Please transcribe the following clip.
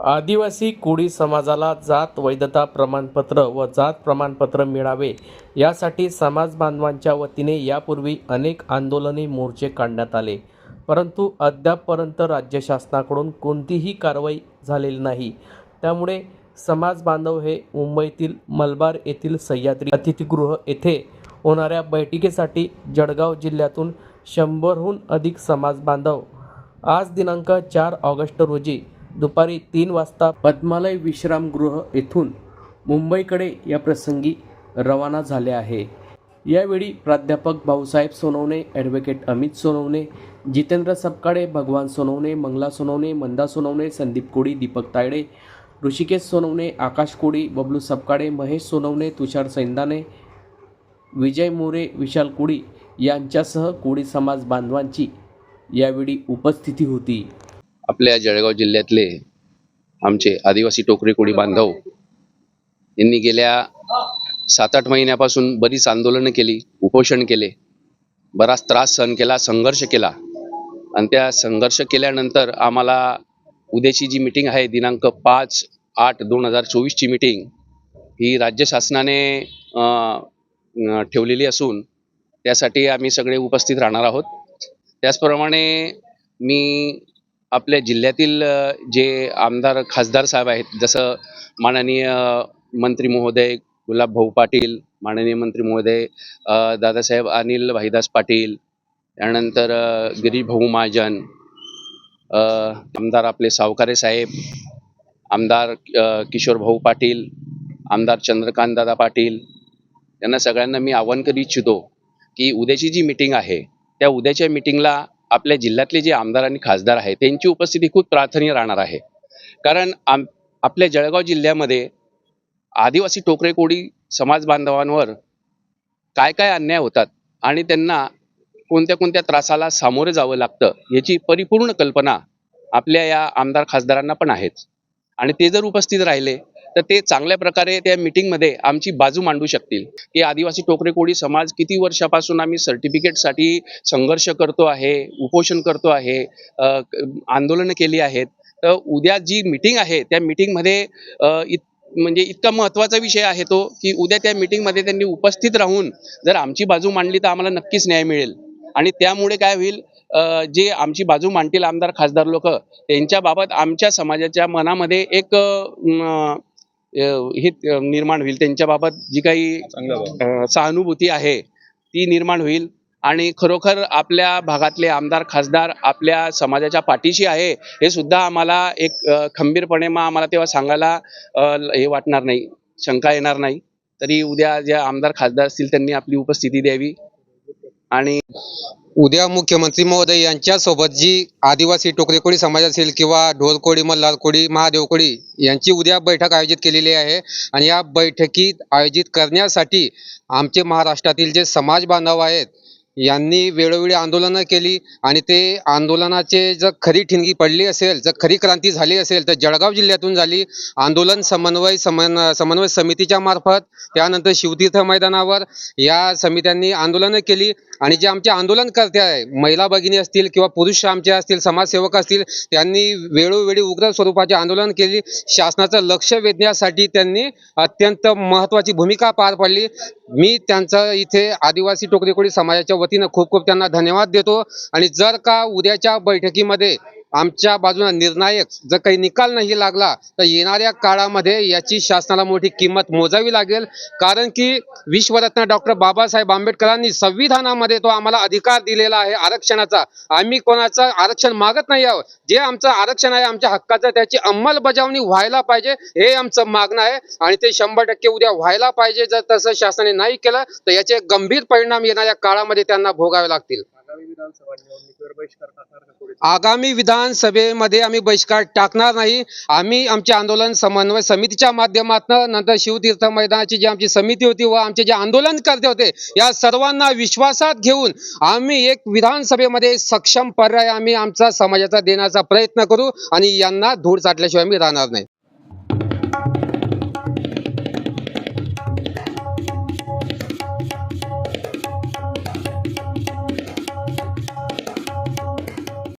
आदिवासी कोळी समाजाला जात वैधता प्रमाणपत्र व जात प्रमाणपत्र मिळावे यासाठी समाज बांधवांच्या वतीने यापूर्वी अनेक आंदोलने मोर्चे काढण्यात आले. परंतु अद्यापपर्यंत राज्य शासनाकडून कोणतीही कारवाई झालेली नाही. त्यामुळे समाज बांधव हे मुंबईतील मलबार येथील सह्याद्री अतिथीगृह येथे होणाऱ्या बैठकीसाठी जळगाव जिल्ह्यातून शंभरहून अधिक समाज बांधव आज दिनांक चार ऑगस्ट रोजी दुपारी तीन वाजता पद्मालय विश्रामगृह येथून मुंबईकडे या प्रसंगी रवाना झाले आहे. यावेळी प्राध्यापक भाऊसाहेब सोनवणे ॲडव्होकेट अमित सोनवणे जितेंद्र सपकाळे भगवान सोनवणे मंगला सोनवणे मंदा सोनवणे संदीप कोळी दीपक तायडे ऋषिकेश सोनवणे आकाश कोडी बबलू सपकाळे महेश सोनवणे तुषार सैंदाने विजय मोरे विशाल कोडी यांच्यासह कोळी समाज बांधवांची यावेळी उपस्थिती होती. आपल्या जळगाव जिल्ह्यातले आमचे आदिवासी टोकरी कोळी बांधव यांनी गेल्या सात आठ महिन्यापासून बरीच आंदोलनं केली उपोषण केले बराच त्रास सहन केला संघर्ष केला. आणि त्या संघर्ष केल्यानंतर आम्हाला उद्याची जी मिटिंग आहे दिनांक पाच आठ दोन हजार चोवीसची मिटिंग ही राज्य शासनाने ठेवलेली असून त्यासाठी आम्ही सगळे उपस्थित राहणार आहोत. त्याचप्रमाणे मी आपल्या जिल्ह्यातील जे आमदार खासदार साहेब आहेत जसं माननीय मंत्री महोदय गुलाब भाऊ पाटील माननीय मंत्री महोदय दादासाहेब अनिल भाईदास पाटील त्यानंतर अ, गिरीश भाऊ महाजन आमदार आपले सावकारे साहेब आमदार किशोरभाऊ किशोर भाऊ पाटील आमदार चंद्रकांत दादा पाटील यांना सगळ्यांना मी आवाहन करू इच्छितो की उद्याची जी मिटिंग आहे त्या उद्याच्या मिटिंगला आपल्या जिल्ह्यातले जे आमदार आणि खासदार आहेत त्यांची उपस्थिती खूप प्रार्थनीय राहणार आहे. कारण आम आपल्या जळगाव जिल्ह्यामध्ये आदिवासी टोकरेकोडी समाज बांधवांवर काय काय अन्याय होतात आणि त्यांना कोणत्या कोणत्या त्रासाला सामोरे जावं लागतं याची परिपूर्ण कल्पना आपल्या या आमदार खासदारांना पण आहेच. आणि ते जर उपस्थित राहिले तर ते चांगल्या प्रकारे त्या मिटिंगमध्ये आमची बाजू मांडू शकतील. की आदिवासी टोकरे कोळी समाज किती वर्षापासून आम्ही सर्टिफिकेटसाठी संघर्ष करतो आहे उपोषण करतो आहे आंदोलनं केली आहेत. तर उद्या जी मिटिंग आहे त्या मिटिंगमध्ये इत म्हणजे इतका महत्त्वाचा विषय आहे तो की उद्या त्या मिटिंगमध्ये त्यांनी उपस्थित राहून जर आमची बाजू मांडली तर आम्हाला नक्कीच न्याय मिळेल. आणि त्यामुळे काय होईल जे आमची बाजू मांडतील आमदार खासदार लोक त्यांच्याबाबत आमच्या समाजाच्या मनामध्ये एक हे निर्माण होईल. त्यांच्याबाबत जी काही सहानुभूती आहे ती निर्माण होईल. आणि खरोखर आपल्या भागातले आमदार खासदार आपल्या समाजाच्या पाठीशी आहे हे सुद्धा आम्हाला एक खंबीरपणे मग आम्हाला तेव्हा सांगायला हे वाटणार नाही. शंका येणार नाही. तरी उद्या जे आमदार खासदार असतील त्यांनी आपली उपस्थिती द्यावी. आणि उद्या मुख्यमंत्री महोदय यांच्यासोबत जी आदिवासी टोकरेकोळी समाज असेल किंवा ढोलकोळी मल्हार महादेवकोळी महादेव कोळी यांची उद्या बैठक आयोजित केलेली आहे. आणि या बैठकीत आयोजित करण्यासाठी आमचे महाराष्ट्रातील जे समाज बांधव आहेत यांनी वेळोवेळी आंदोलनं केली आणि ते आंदोलनाचे जर खरी ठिणगी पडली असेल जर खरी क्रांती झाली असेल तर जळगाव जिल्ह्यातून झाली आंदोलन समन्वय समन समन्वय समितीच्या मार्फत त्यानंतर शिवतीर्थ मैदानावर या समित्यांनी आंदोलनं केली. आणि जे आमचे आंदोलनकर्ते आहे महिला भगिनी असतील किंवा पुरुष आमचे असतील समाजसेवक असतील त्यांनी वेळोवेळी उग्र स्वरूपाचे आंदोलन केली. शासनाचं लक्ष वेधण्यासाठी त्यांनी अत्यंत महत्त्वाची भूमिका पार पाडली. मी त्यांचं इथे आदिवासी टोकरीकोळी समाजाच्या वतीनं खूप खूप त्यांना धन्यवाद देतो. आणि जर का उद्याच्या बैठकीमध्ये आमच्या बाजूने निर्णायक जर काही निकाल नाही लागला तर येणाऱ्या काळामध्ये याची शासनाला मोठी किंमत मोजावी लागेल. कारण की विश्वरत्न डॉक्टर बाबासाहेब आंबेडकरांनी संविधानामध्ये तो आम्हाला अधिकार दिलेला आहे आरक्षणाचा. आम्ही कोणाचं आरक्षण मागत नाही आहोत. जे आमचं आरक्षण आहे आमच्या हक्काचं त्याची अंमलबजावणी व्हायला पाहिजे हे आमचं मागणं आहे. आणि ते शंभर टक्के उद्या व्हायला पाहिजे जर तसं शासनाने नाही केलं तर याचे गंभीर परिणाम येणाऱ्या काळामध्ये त्यांना भोगावे लागतील. आगामी विधानसभेमध्ये आम्ही बहिष्कार टाकणार नाही. आम्ही आमचे आंदोलन समन्वय समितीच्या माध्यमातून नंतर शिवतीर्थ मैदानाची जी आमची समिती होती व आमचे जे आंदोलनकर्ते होते या सर्वांना विश्वासात घेऊन आम्ही एक विधानसभेमध्ये सक्षम पर्याय आम्ही आमचा समाजाचा देण्याचा प्रयत्न करू आणि यांना धूळ चाटल्याशिवाय आम्ही राहणार नाही.